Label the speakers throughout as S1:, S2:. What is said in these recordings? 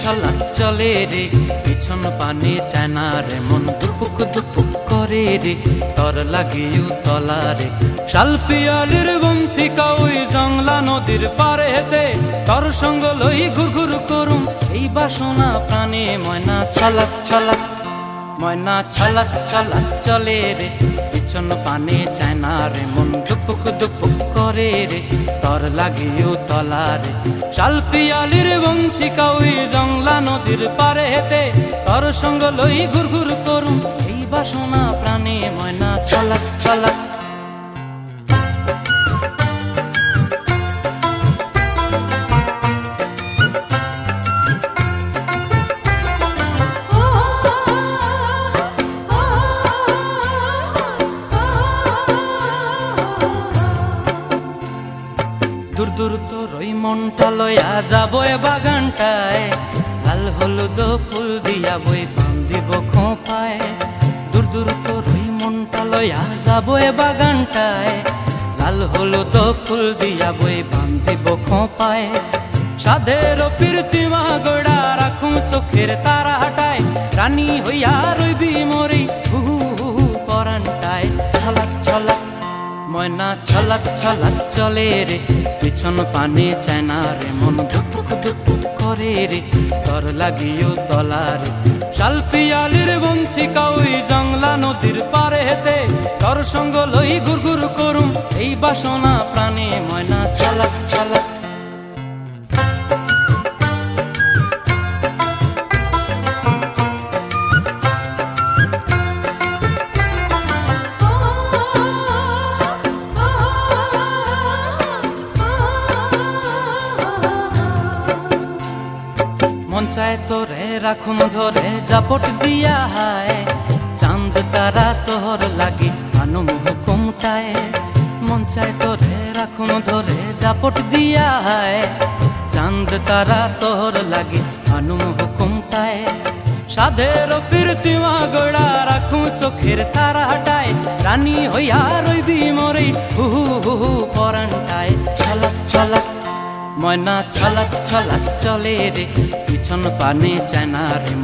S1: ছলাক চলে রে। পিছন পানে চায় না রে, মন দুপুক দুপুক করে রে। তর লাগিও তলা রে। শাল পিয়ালির বন্থিকা ওই জংলা নদীর পারে হেতে তর সঙ্গ লই ঘুর ঘুর করুম। এই বাসনা প্রাণে ময়না ছলাক ছলাক ময়না ছলাক ছলাক চলে রে। পিছন পানে চায় রে, মন দুপুক দুপুক করে রে। তর লাগিও তলা রে আলির বন্থিকা ওই জংলা নদীর পারে হেতে তর সঙ্গ লই ঘুর ঘুর করুম। এই বাসনা প্রাণে ময়না ছলাক ছলাক মনটা লয়া যাব এ বাগানটায়। লাল হলুদ ফুল দিয়া বই বান্ধিব খোঁপায়। দূর দূর তোর ওই মনটা লয়া যাব এ বাগানটায়। লাল হলুদ ফুল দিয়া বই বান্ধিব খোঁপায়। সাধের প্রীতিমা গোড়া রাখুন চোখের তারা হাটায় রানী হইয়া রইবি ময়না ছলাক ছলাক চলে রে। পিছন পানে চায় না রে, মন ধুপুক ধুপুক করে রে। তর লাগিও তলার শালপিয়ালির শাল কাউই জংলা নদীর পারে হেতে তর সঙ্গ লই ঘুর ঘুর করুম, এই বাসনা প্রাণে ময়না। ছলাক ছলাক মন চায় তোরে, রাখুন ধরে, জাপট দিয়া হায়। চাঁদ, তারা তোর লাগি আনুম হুকুমটায় মন চায় তোরে, রাখুন ধরে, জাপট দিয়া হায়। চাঁদ, তারা তোর লাগি আনুম হুকুমটায় সাধের প্রীতিমা গোড়া রাখুন চোখের তারা হাটায় রানী হইয়া রইবি মরে হু হু হু পরানটায়। ছলাক ছলাক, ময়না ছলাক ছলাক, চলে রে। পিছন পানে চায়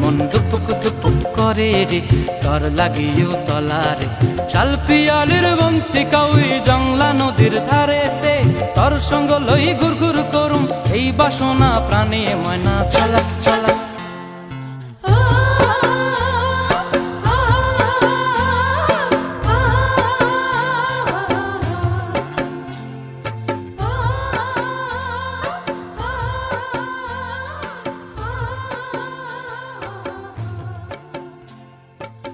S1: মন দুপুক দুপুক করে রে তর লাগিও তলারে শাল পিয়ালির বন্তিকা ওই জংলা নদীর ধারেতে, তর সঙ্গ লই ঘুর ঘুর করুম, এই বাসনা প্রাণে ময়না চলা ছলাক